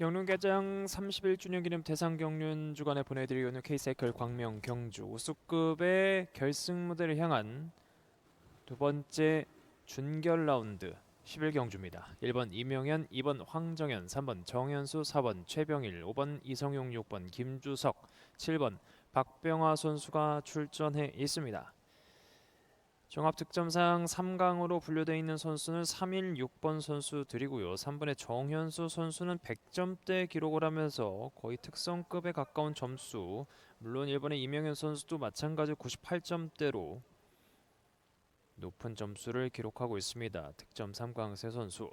경륜 개장 31주년 기념 대상 경륜 주간에 보내드리는 K사이클 광명 경주 우수급의 결승 무대를 향한 두 번째 준결 라운드 11경주입니다. 1번 이명현, 2번 황정현, 3번 정현수, 4번 최병일, 5번 이성용, 6번 김주석, 7번 박병화 선수가 출전해 있습니다. 종합 득점상 3강으로 분류되어 있는 선수는 3일 6번 선수들이고요. 3번의 정현수 선수는 100점대 기록을 하면서 거의 특성급에 가까운 점수. 물론 1번의 이명현 선수도 마찬가지 98점대로 높은 점수를 기록하고 있습니다. 득점 3강 세 선수.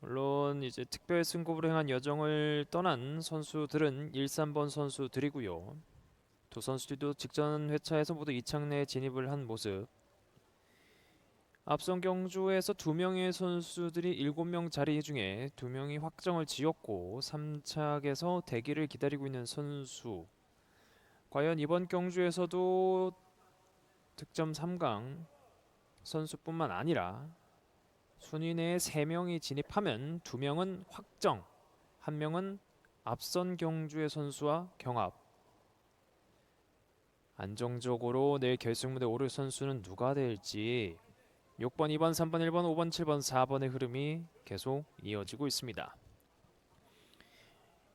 물론 이제 특별 승급으로 향한 여정을 떠난 선수들은 1, 3번 선수들이고요. 두 선수들도 직전 회차에서 모두 2창 내에 진입을 한 모습. 앞선 경주에서 두 명의 선수들이 7명 자리 중에 두 명이 확정을 지었고 3착에서 대기를 기다리고 있는 선수. 과연 이번 경주에서도 득점 3강 선수뿐만 아니라 순위 내에 3명이 진입하면 2명은 확정, 1명은 앞선 경주의 선수와 경합. 안정적으로 내일 결승 무대 오를 선수는 누가 될지 6번, 2번, 3번, 1번, 5번, 7번, 4번의 흐름이 계속 이어지고 있습니다.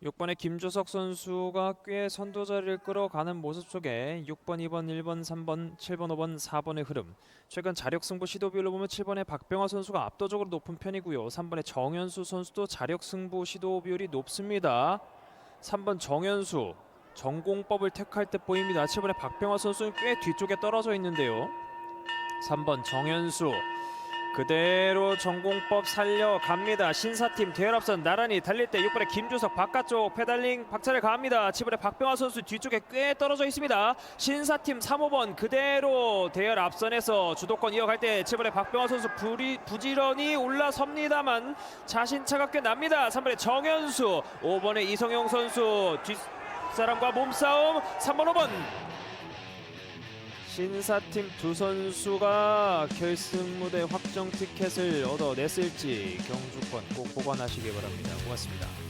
6번의 김주석 선수가 꽤 선두 자리를 끌어가는 모습 속에 6번, 2번, 1번, 3번, 7번, 5번, 4번의 흐름. 최근 자력 승부 시도 비율로 보면 7번의 박병화 선수가 압도적으로 높은 편이고요. 3번의 정현수 선수도 자력 승부 시도 비율이 높습니다. 3번 정현수 전공법을 택할 때 보입니다. 7번의 박병화 선수는 꽤 뒤쪽에 떨어져 있는데요. 3번 정현수 그대로 전공법 살려갑니다. 신사팀 대열앞선 나란히 달릴 때 6번의 김주석 바깥쪽 페달링 박차를 가합니다. 7번의 박병화 선수 뒤쪽에 꽤 떨어져 있습니다. 신사팀 3호번 그대로 대열 앞선에서 주도권 이어갈 때 7번의 박병화 선수 부리, 부지런히 올라섭니다만 자신차가 꽤 납니다. 3번의 정현수 5번의 이성용 선수 뒷 사람과 몸싸움 3번 5번 신사팀 두 선수가 결승 무대 확정 티켓을 얻어냈을지 경주권 꼭 보관하시기 바랍니다. 고맙습니다.